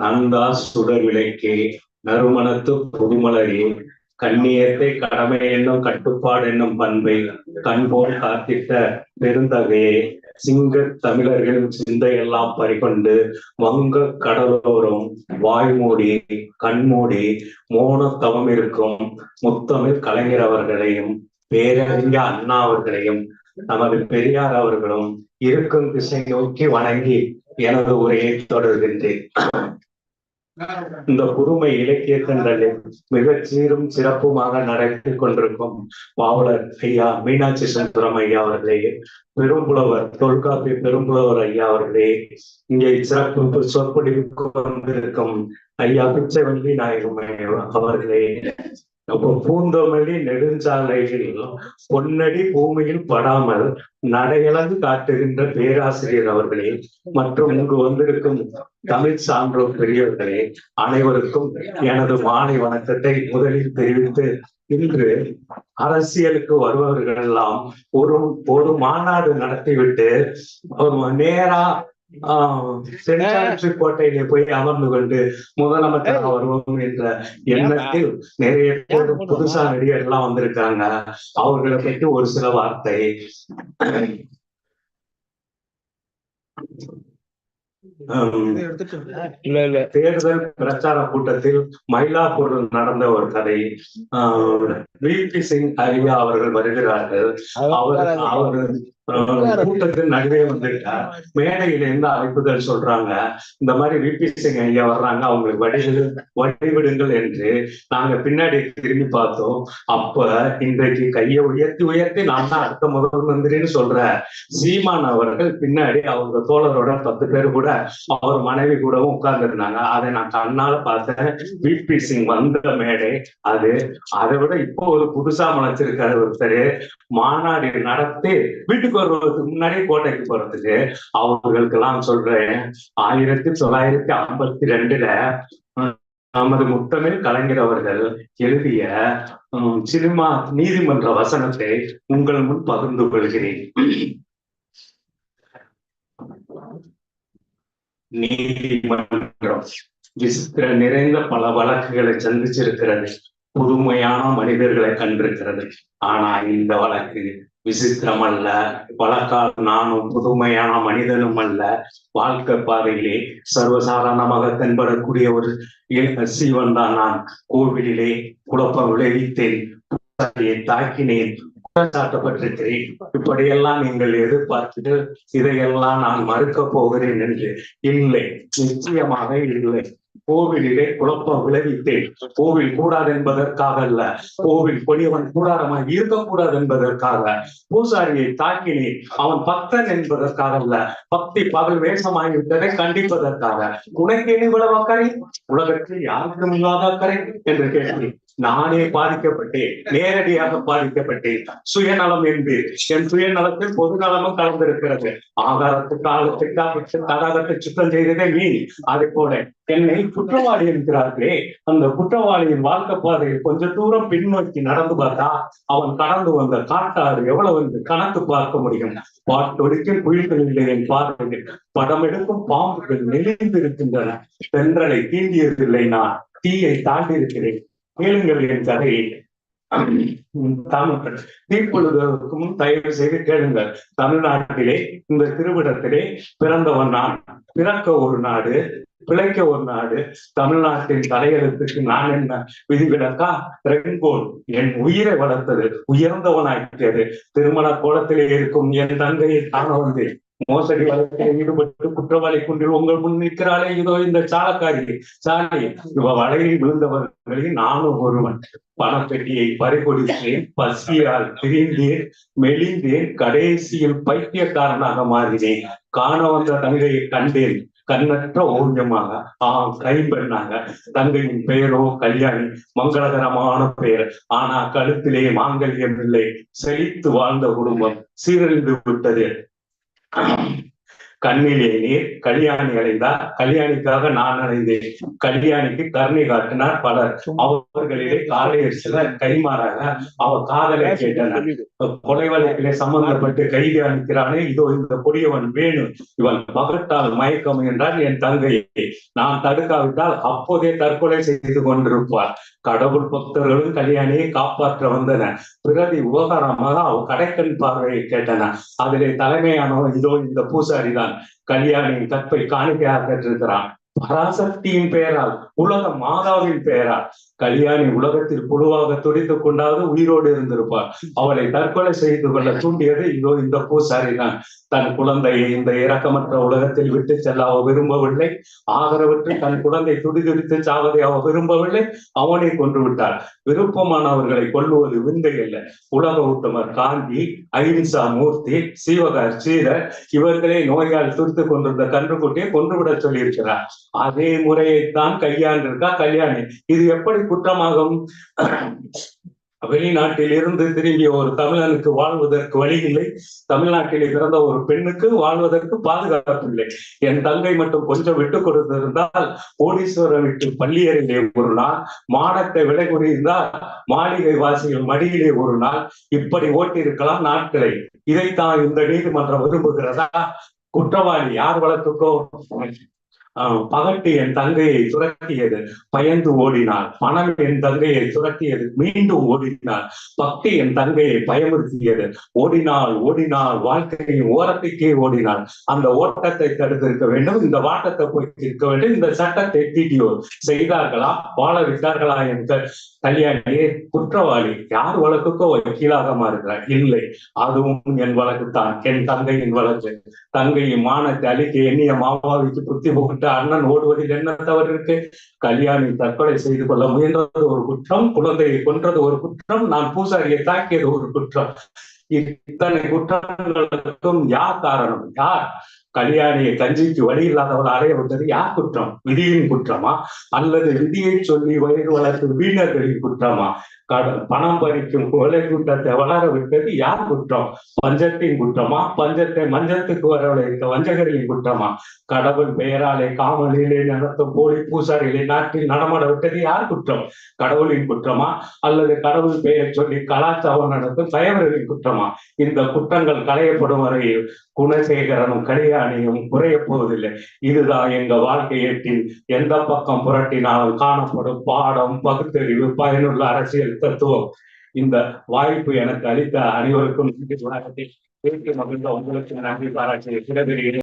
அந்தா சுடர் விளக்கே நறுமணத்து புதுமலரே கண்ணியத்தை கடமை என்னும் கட்டுப்பாடு என்னும் பண்பை கண்போல் காத்திட்ட பெருந்தகையே சிங்க தமிழர்களின் சிந்தையெல்லாம் பறிகொண்டு வங்க கடலோரம் வாய்மூடி கண்மூடி மோன தவம் இருக்கும் முத்தமிழ் கலைஞர் அவர்களையும் பேரறிஞர் அண்ணா அவர்களையும் நமது பெரியார் அவர்களும் இருக்கும் திசை நோக்கி வணங்கி எனது உரையை தொடர்கின்றேன். இந்த புதுமை இலக்கிய கண்டலில் மிகச் சீரும் சிறப்புமாக நடத்தி கொண்டிருக்கும் பாவலர் ஐயா மீனாட்சி சுந்தரம் ஐயா அவர்களே பெரும்புலவர் தொல்காப்பி பெரும்புலவர் ஐயா அவர்களே இங்கே சிறப்பு சொற்பொழிவு கொண்டிருக்கும் ஐயா பிச்சைவள்ளி நாயகம் அவர்களே அப்போ பூந்தோமலி நெடுஞ்சாலையில் பொன்னடி பூமியில் படாமல் நடையளவு காட்டுகின்ற பேராசிரியர் அவர்களே மற்றும் இங்கு வந்திருக்கும் தமிழ் சான்றோர் பெரியவர்களே அனைவருக்கும் எனது மாலை வணக்கத்தை முதலில் தெரிவித்து இன்று அரசியலுக்கு வருபவர்கள் எல்லாம் ஒரு ஒரு மாநாடு நடத்திவிட்டு நேரா சென்றாட்சி கோட்டையிலே போய் அமர்ந்து கொண்டு முதலமைச்சராக வருவோம் என்ற எண்ணத்தில் நிறைய பேர் புதுசா நடிகர் எல்லாம் வந்திருக்காங்க. அவர்களை பற்றி ஒரு சில வார்த்தை. தேர்தல் பிரச்சார கூட்டத்தில் மயிலாப்பூர் நடந்த ஒரு கதை. வி பி சிங் அரியா அவர்கள் வருகிறார்கள். அவர் அவர் கூட்டத்தின் நடுவே வந்துட்டார் மேடையில இருந்து அழைப்புதல் சொல்றாங்க? இந்த மாதிரி விபி சிங் ஐயா வர்றாங்க அவங்களுக்கு வடிவிடு வழிவிடுங்கள் என்று நாங்க பின்னாடி திரும்பி பார்த்தோம். அப்ப இன்றைக்கு கையை உயர்த்தி உயர்த்தி நான் தான் அடுத்த முதல் மந்திரின்னு சொல்ற சீமான் அவர்கள் பின்னாடி அவங்க தோழரோட பத்து பேர் கூட அவர் மனைவி கூடவும் உட்கார்ந்து இருந்தாங்க அதை நான் கண்ணால பார்த்தேன். விபி சிங் வந்த மேடை அது. அதை விட இப்போ ஒரு புதுசா முளைச்சிருக்காரு ஒருத்தர். மாநாடு நடத்தி வீட்டுக்கு வருவதற்கு முன்னாடி கோட்டைக்கு போறதுக்கு அவர்களுக்கெல்லாம் சொல்றேன். ஆயிரத்தி தொள்ளாயிரத்தி ஐம்பத்தி ரெண்டுல நமது முத்தமிழ் கலைஞர் அவர்கள் எழுதிய சினிமா நீதிமன்ற வசனத்தை உங்கள் முன் பகிர்ந்து கொள்கிறேன். நீதிமன்றம் விசித்திர நிறைந்த பல வழக்குகளை சந்திச்சிருக்கிறது. புதுமையான மனிதர்களை கண்டிருக்கிறது. ஆனா இந்த வழக்கு விசித்திரம் அல்ல பழக்கால் நானும் புதுமையான மனிதனும் அல்ல. வாழ்க்கை பாதையிலே சர்வசாதாரணமாக தென்படக்கூடிய ஒரு சீவன் தான் நான். கோவிலிலே குழப்பம் விளைவித்தேன். தாக்கினேன். சாட்டப்பட்டிருக்கிறேன். இப்படியெல்லாம் நீங்கள் எதிர்பார்த்துட்டு இதையெல்லாம் நான் மறுக்க போகிறேன் என்று. இல்லை. நிச்சயமாக இல்லை. கோவிலிலே குழப்பம் விளைவித்தேன். கோவில் கூடாது என்பதற்காக அல்ல. கோவில் கொடியவன் கூடாரமாக இருக்கக்கூடாது என்பதற்காக. பூசாரியை தாக்கினேன். அவன் பக்தன் என்பதற்காக அல்ல. பக்தி பகல் வேஷமாகிவிட்டதை கண்டிப்பதற்காக. உனக்கு இவ்வளவு அக்கறை? உலகத்தில் யாருக்கும் இல்லாத அக்கறை? என்று கேட்டேன். நானே பாதிக்கப்பட்டேன் நேரடியாக பாதிக்கப்பட்டேன். சுயநலம் என்று என் சுயநலத்தில் பொது நலமும் கலந்திருக்கிறது ஆகாரத்துக்கு ஆளுக்கு தடாகத்தை சுத்தம் செய்ததே நீ அதை போல என்னை குற்றவாளி என்கிறார்களே அந்த குற்றவாளியின் வாழ்க்கை பாதையில் கொஞ்ச தூரம் பின்னோக்கி நடந்து பார்த்தா அவன் கடந்து வந்த காட்டாறு எவ்வளவு என்று கணக்கு பார்க்க முடியும். பாட்டொடுக்கில் இல்லை என் பார்வையில் படம் எடுக்கும் பாம்புகள் நெளிந்திருக்கின்றன. தென்றலை தீண்டியதில்லை நான். தீயை தாண்டி இருக்கிறேன் கேளுங்கள் என் கதையை தயவு செய்து கேளுங்கள். தமிழ்நாட்டிலே இந்த திருவிடத்திலே பிறந்தவன் நான். பிறக்க ஒரு நாடு பிழைக்க ஒரு நாடு. தமிழ்நாட்டின் தலையெழுத்துக்கு நான் என்ன விதிவிலக்கா ரெங்கோல் என் உயிரை வளர்த்தது உயர்ந்தவனாக்கியது திருமண கோலத்திலே இருக்கும் என் தங்கையை காண வந்தேன். மோசடி வழக்கில் ஈடுபட்டு குற்றவாளி குன்றில் உங்கள் முன் நிற்கிறாளே. இதோ இந்த சாலக்காரி. சாலை இவ வலையில் விழுந்தவர்களில் நானும் ஒருவன். பணப்பெட்டியை பறிகொடுத்தேன். பசியால் பிரிந்தேன் மெலிந்தேன். கடைசியில் பைத்தியக்காரனாக மாறினேன். காண வந்த தங்கையை கண்டேன். கண்ணற்ற ஓவியமாக. ஆம் கைம்பெண்ணாக. தங்கையின் பெயரோ கல்யாணி. மங்களகரமான பெயர். ஆனா கழுத்திலே மாங்கல்யம் இல்லை. செழித்து வாழ்ந்த குடும்பம். சீரழிந்து விட்டது. um, கண்ணிலே நீர் கல்யாணி அடைந்தார். கல்யாணிக்காக நான் அடைந்தேன். கல்யாணிக்கு கருணை காட்டினார் பலர். அவர்களிலே காலையர் சிலர் கைமாறாக அவ காதலை கேட்டனர். கொலை வழக்கிலே சம்பந்தப்பட்டு கைது அனுக்கிறானே இதோ இந்த கொடியவன் வேணும் இவன் பகட்டால் மயக்கம் என்றால் என் தங்கையை. நான் தடுக்காவிட்டால் அப்போதே தற்கொலை செய்து கொண்டிருப்பார். கடவுள் பக்தர்களும் கல்யாணியை காப்பாற்ற வந்தனர். பிரதி உபகாரமாக அவ கடைக்கண் பார்வையை கேட்டன அதிலே தலைமையானவன் இதோ இந்த பூசாரி தான் கல்யாணி கற்பை காணிக்கையாக பெற்றிருக்கிறான். பராசக்தியின் பெயரால் உலக மாதாவின் பெயரா கல்யாணி உலகத்தில் புழுவாக துடித்துக் கொண்டாவது உயிரோடு இருந்திருப்பார். அவளை தற்கொலை செய்து கொள்ள தூண்டியது இதோ இந்த பூசாரி தான். தன் குழந்தையை இந்த இரக்கமற்ற உலகத்தில் விட்டு செல்ல அவ விரும்பவில்லை. ஆதரவற்று தன் குழந்தை துடிதுடித்து சாவதை அவ விரும்பவில்லை. அவனை கொன்று விட்டார் விருப்பமானவர்களை கொல்லுவது விந்தை அல்ல. உலக உத்தமர் காந்தி அஹிம்சா மூர்த்தி சீவகர் சீரர் இவர்களே நோயால் துடித்துக் கொண்டிருந்த கன்றுக்குட்டியை கொன்றுவிட சொல்லியிருக்கிறார். அதே முறையைத்தான் கையில் கல்யாணி இது எப்படி குற்றமாகும்? வெளிநாட்டில் இருந்து திரும்பிய ஒரு தமிழனுக்கு வாழ்வதற்கு வழி இல்லை. தமிழ்நாட்டிலே பிறந்த ஒரு பெண்ணுக்கு வாழ்வதற்கு பாதுகாப்பு இல்லை. என் தங்கை மட்டும் கொஞ்சம் விட்டு கொடுத்திருந்தால் கோடீஸ்வரர் வீட்டு பள்ளியறையிலே ஒரு நாள் மாடத்தை விலை குறிந்தால் மாளிகை வாசிகள் மடியிலே ஒரு நாள். இப்படி ஓட்டியிருக்கலாம் நாட்களை. இதைத்தான் இந்த நீதிமன்றம் விரும்புகிறதா? குற்றவாளி யார் வளர்த்துக்கோ பகட்டு என் தங்கையை துரத்தியது. பயந்து ஓடினாள். பணம் என் தங்கையை துரத்தியது. மீண்டும் ஓடினாள். பக்தி என் தங்கையை பயமுறுத்தியது. ஓடினாள் ஓடினாள். வாழ்க்கையின் ஓரத்துக்கே ஓடினாள். அந்த ஓட்டத்தை தடுத்திருக்க வேண்டும். இந்த வாட்டத்தை போய் இருக்க வேண்டும். இந்த சட்டத்தை தீட்டியோ செய்தார்களா? வாழ விட்டார்களா என்ற கல்யாணியே குற்றவாளி. யார் வழக்குக்கோ வக்கீலாக மாறுகிறார். இல்லை. அதுவும் என் வழக்கு தான் என் தங்கையின் வழக்கு. தங்கையின் மானத்தை அழிக்க எண்ணிய மாமாவிக்கு புத்தி புகட்ட அண்ணன் ஓடுவதில் என்ன தவறு இருக்கு? கல்யாணி தற்கொலை செய்து கொள்ள முயன்றது ஒரு குற்றம் குழந்தையை கொன்றது ஒரு குற்றம் நான் பூசாரியை தாக்கியது ஒரு குற்றம். இத்தனை குற்றங்களுக்கும் யார் காரணம்? யார்? கல்யாணியை கஞ்சிக்கு வழி இல்லாதவள் அடைய விட்டது யார் குற்றம்? விதியின் குற்றமா? அல்லது விதியை சொல்லி வயிறு வளர்த்து வீணர்களின் குற்றமா? பணம் பறிக்கும் கொலை கூட்டத்தை வளர விட்டது யார் குற்றம்? பஞ்சத்தின் குற்றமா? பஞ்சத்தை மஞ்சத்துக்கு வரவழைத்த வஞ்சகரின் குற்றமா? கடவுள் பெயராலே காவலிலே நடத்தும் போலி பூசாரிகளை நாட்டில் நடமாட விட்டது யார் குற்றம்? கடவுளின் குற்றமா? அல்லது கடவுள் பெயர் சொல்லி கலாச்சாரம் நடத்தும் தயவர்களின் குற்றமா? இந்த குற்றங்கள் களையப்படும் வரையில் குணசேகரனும் கல்யாணியும் குறைய போவதில்லை. இதுதான் எங்க வாழ்க்கையேட்டின் எந்த பக்கம் புரட்டினாலும் காணப்படும் பாடம் பகுத்தறிவு பயனுள்ள அரசியல் தத்துவம் இந்த வாய்ப்பு எனக்கு அளித்த அனைவருக்கும் நன்றி. வணக்கத்தை பேசி மகிழ்ந்த உங்களுக்கு நன்றி. பாராட்டி விடைபெறுகிறேன்.